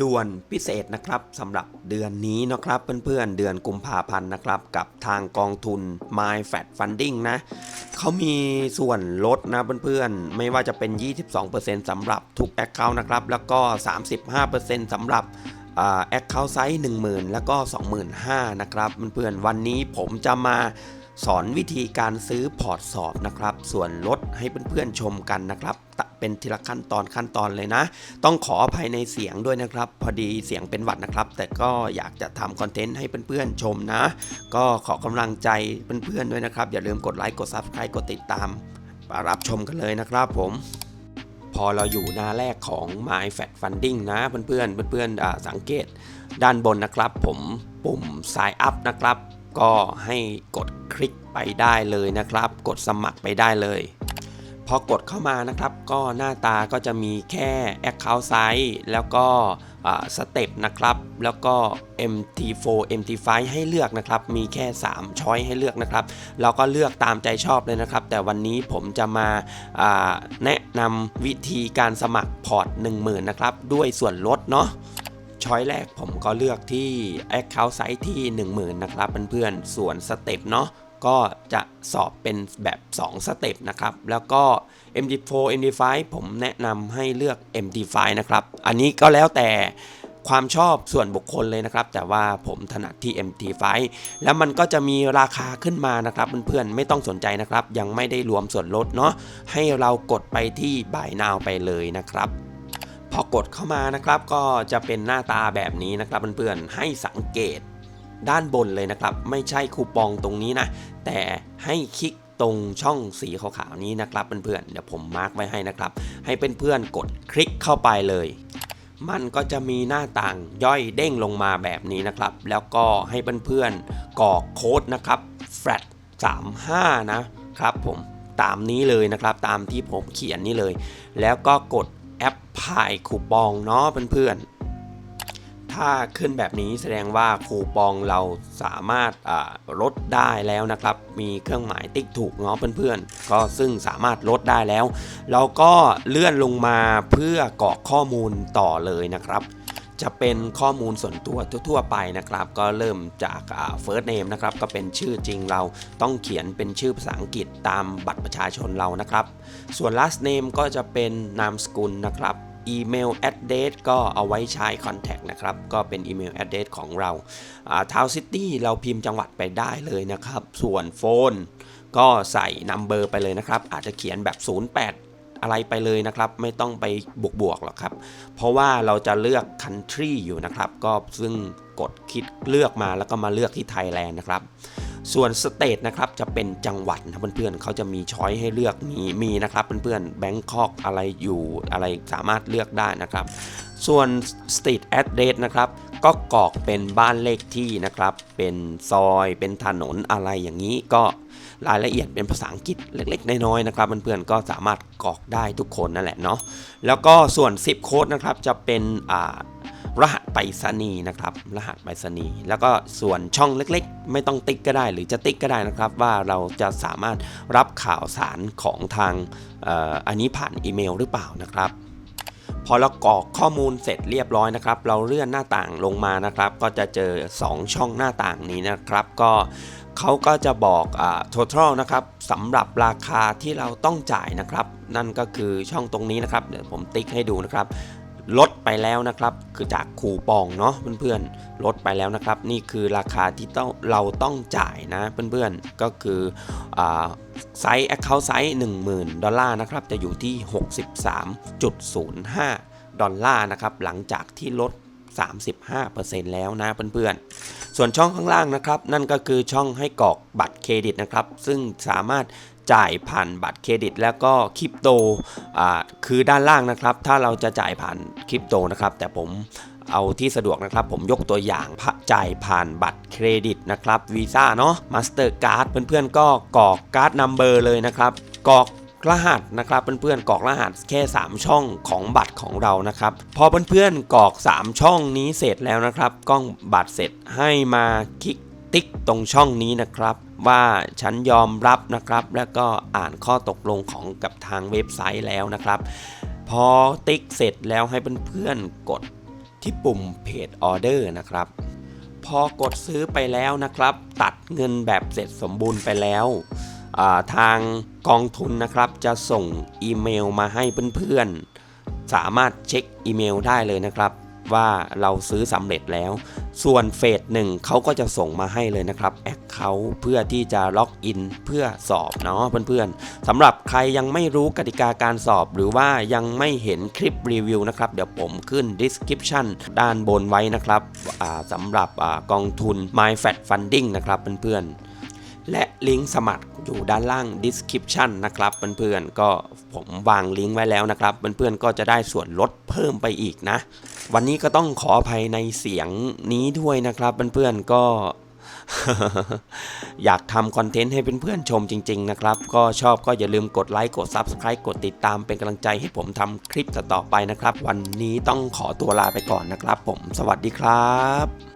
ด่วนพิเศษนะครับสำหรับเดือนนี้นะครับเพื่อนๆเดือนกุมภาพันธ์นะครับ กับทางกองทุน My Fat Funding นะเขามีส่วนลดนะเพื่อนๆ ไม่ว่าจะเป็น 22%สำหรับทุก Account นะครับ แล้วก็ 35%สำหรับแอคเคาท์ไซส์10,000 แล้วก็ 25,000 นะครับเพื่อนๆ วันนี้ผมจะมา สอนวิธีการซื้อพอร์ตสอบนะครับ ส่วนลดให้เพื่อนๆชมกันนะครับ เป็นทีละขั้นตอนขั้นตอนเลยนะ ต้องขออภัยในเสียงด้วยนะครับ พอดีเสียงเป็นหวัดนะครับ แต่ก็อยากจะทำคอนเทนต์ให้เพื่อนๆชมนะ ก็ขอกำลังใจเพื่อนๆด้วยนะครับ อย่าลืมกดไลค์กด Subscribe กดติดตามรับชมกันเลยนะครับผมพอเราอยู่หน้าแรกของ My Fat Funding นะเพื่อนๆเพื่อนๆสังเกตด้านบนนะครับ ผมปุ่ม Sign Up นะครับ ก็ให้กดคลิกไปได้เลยนะครับ กดสมัครไปได้เลย พอกดเข้ามานะครับ ก็หน้าตาก็จะมีแค่ Account Size แล้วก็สเต็ปนะครับ แล้วก็ MT4 MT5 ให้เลือกนะครับ มีแค่ 3 ช้อยให้เลือกนะครับ เราก็เลือกตามใจชอบเลยนะครับ แต่วันนี้ผมจะมาแนะนำวิธีการสมัครพอร์ต 10,000 นะครับ ด้วยส่วนลดเนาะ ช้อยแรกผมก็เลือกที่ Account Size ที่ 10,000 นะครับเพื่อนๆ ส่วนสเต็ปเนาะก็จะสอบเป็นแบบ 2 สเต็ปนะครับ แล้วก็ MD4 MD5 ผมแนะนำให้เลือก MD5 นะครับ อันนี้ก็แล้วแต่ความชอบส่วนบุคคลเลยนะครับ แต่ว่าผมถนัดที่ MT5 แล้วมันก็จะมีราคาขึ้นมานะครับเพื่อนๆไม่ต้องสนใจนะครับ ยังไม่ได้รวมส่วนลดเนาะให้เรากดไปที่ Buy Now ไปเลยนะครับ พอกดเข้ามานะครับก็จะเป็นหน้าตาแบบนี้นะครับเพื่อนๆให้สังเกตด้านบนเลยนะครับ ไม่ใช่คูปองตรงนี้นะ แต่ให้คลิกตรงช่องสีขาวๆนี้นะครับเพื่อนๆเดี๋ยวผมมาร์กไว้ให้นะครับ ให้เพื่อนๆกดคลิกเข้าไปเลย มันก็จะมีหน้าต่างย่อยเด้งลงมาแบบนี้นะครับ แล้วก็ให้เพื่อนๆกรอกโค้ดนะครับ flat 35 นะครับผมตามนี้เลยนะครับ ตามที่ผมเขียนนี่เลย แล้วก็กดแอป พายคูปองเนาะเพื่อนๆ ถ้าขึ้นแบบนี้แสดงว่าคูปองเราสามารถลดได้แล้วนะครับ มีเครื่องหมายติ๊กถูกเนาะเพื่อนๆ ก็ซึ่งสามารถลดได้แล้ว เราก็เลื่อนลงมาเพื่อกรอกข้อมูลต่อเลยนะครับจะเป็นข้อมูลส่วนตัวทั่ว ๆ ไปนะครับ ก็เริ่มจาก first name นะครับ ก็เป็นชื่อจริงเราต้องเขียนเป็นชื่อภาษาอังกฤษตามบัตรประชาชนเรานะครับ ส่วน last name ก็จะเป็นนามสกุลนะครับ อีเมล address ก็เอาไว้ใช้ contact นะครับ ก็เป็นอีเมล address ของเราทาวซิตี้เราพิมพ์จังหวัดไปได้เลยนะครับ ส่วนโฟน ก็ใส่ number ไปเลยนะครับ อาจจะเขียนแบบ 08อะไรไปเลยนะครับ ไม่ต้องไปบวกๆหรอกครับ เพราะว่าเราจะเลือก country อยู่นะครับ ก็ซึ่งกดคลิกเลือกมาแล้วก็มาเลือกที่ไทยแลนด์นะครับ ส่วนสเตทนะครับจะเป็นจังหวัดนะเพื่อนๆเขาจะมีช้อยให้เลือกมีมีนะครับเพื่อนๆแบงคอกอะไรอยู่อะไรสามารถเลือกได้นะครับ ส่วน street address นะครับก็กรอกเป็นบ้านเลขที่นะครับ เป็นซอยเป็นถนนอะไรอย่างนี้ก็รายละเอียดเป็นภาษาอังกฤษเล็กๆ น้อยๆนะครับเพื่อนๆก็สามารถกรอกได้ทุกคนนั่นแหละเนาะแล้วก็ส่วน10โค้ดนะครับจะเป็นอ่า รหัสไปรษณีย์นะครับ รหัสไปรษณีย์แล้วก็ส่วนช่องเล็กๆ ไม่ต้องติ๊กก็ได้ หรือจะติ๊กก็ได้นะครับ ว่าเราจะสามารถรับข่าวสารของทางอ,อ,อันนี้ผ่านอีเมลหรือเปล่านะครับพอเรากรอกข้อมูลเสร็จเรียบร้อยนะครับ เราเลื่อนหน้าต่างลงมานะครับ ก็จะเจอ 2 ช่องหน้าต่างนี้นะครับ ก็เขาก็จะบอกอ่า total นะครับสำหรับราคาที่เราต้องจ่ายนะครับ นั่นก็คือช่องตรงนี้นะครับ เดี๋ยวผมติ๊กให้ดูนะครับ ลดไปแล้วนะครับ คือจากคูปองเนาะเพื่อนๆลดไปแล้วนะครับ นี่คือราคาที่ต้องเราต้องจ่ายนะเพื่อนๆก็คือไซส์ Account ไซส์10,000 ดอลลาร์นะครับ จะอยู่ที่ 63.05 ดอลลาร์นะครับ หลังจากที่ลด 35%แล้วนะเพื่อนๆ ส่วนช่องข้างล่างนะครับ นั่นก็คือช่องให้กรอกบัตรเครดิตนะครับ ซึ่งสามารถ จ่ายผ่านบัตรเครดิต แล้วก็คริปโตอ่าคือด้านล่างนะครับ ถ้าเราจะจ่ายผ่านคริปโตนะครับ แต่ผมเอาที่สะดวกนะครับ ผมยกตัวอย่างจ่ายผ่านบัตรเครดิตนะครับวีซ่าเนาะมาสเตอร์การ์ดเพื่อนๆก็กรอกการ์ดนัมเบอร์เลยนะครับกรอกรหัสนะครับเพื่อนๆกรอกรหัสแค่ 3 ช่องของบัตรของเรานะครับพอเพื่อนๆกรอก 3 ช่องนี้เสร็จแล้วนะครับ กล้องบัตรเสร็จให้มาคลิกติ๊กตรงช่องนี้นะครับ ว่าฉันยอมรับนะครับ แล้วก็อ่านข้อตกลงของกับทางเว็บไซต์แล้วนะครับ พอติ๊กเสร็จแล้วให้เพื่อนๆกดที่ปุ่มเพจออเดอร์นะครับ พอกดซื้อไปแล้วนะครับ ตัดเงินแบบเสร็จสมบูรณ์ไปแล้วาทางกองทุนนะครับจะส่งอีเมลมาให้เพื่อนๆ สามารถเช็คอีเมลได้เลยนะครับ ว่าเราซื้อสำเร็จแล้ว ส่วนเฟสหนึ่งเขาก็จะส่งมาให้เลยนะครับแอคเคาท์เพื่อที่จะล็อกอินเพื่อสอบเนาะเพื่อนๆสำหรับใครยังไม่รู้กติกาการสอบ หรือว่ายังไม่เห็นคลิปรีวิวนะครับ เดี๋ยวผมขึ้น description ด้านบนไว้นะครับอ่าสำหรับอากองทุน MyFat Funding นะครับเพื่อนๆ และลิงก์สมัครอยู่ด้านล่าง description นะครับเพื่อนๆก็ผมวางลิงก์ไว้แล้วนะครับเพื่อนๆก็จะได้ส่วนลดเพิ่มไปอีกนะ วันนี้ก็ต้องขออภัยในเสียงนี้ด้วยนะครับเพื่อนๆก็อยากทำคอนเทนต์ให้เพื่อนๆชมจริง ๆ นะครับ ก็ชอบก็อย่าลืมกดไลค์กด Subscribe กดติดตามเป็นกำลังใจให้ผมทำคลิปต่อๆไปนะครับ วันนี้ต้องขอตัวลาไปก่อนนะครับ ผมสวัสดีครับ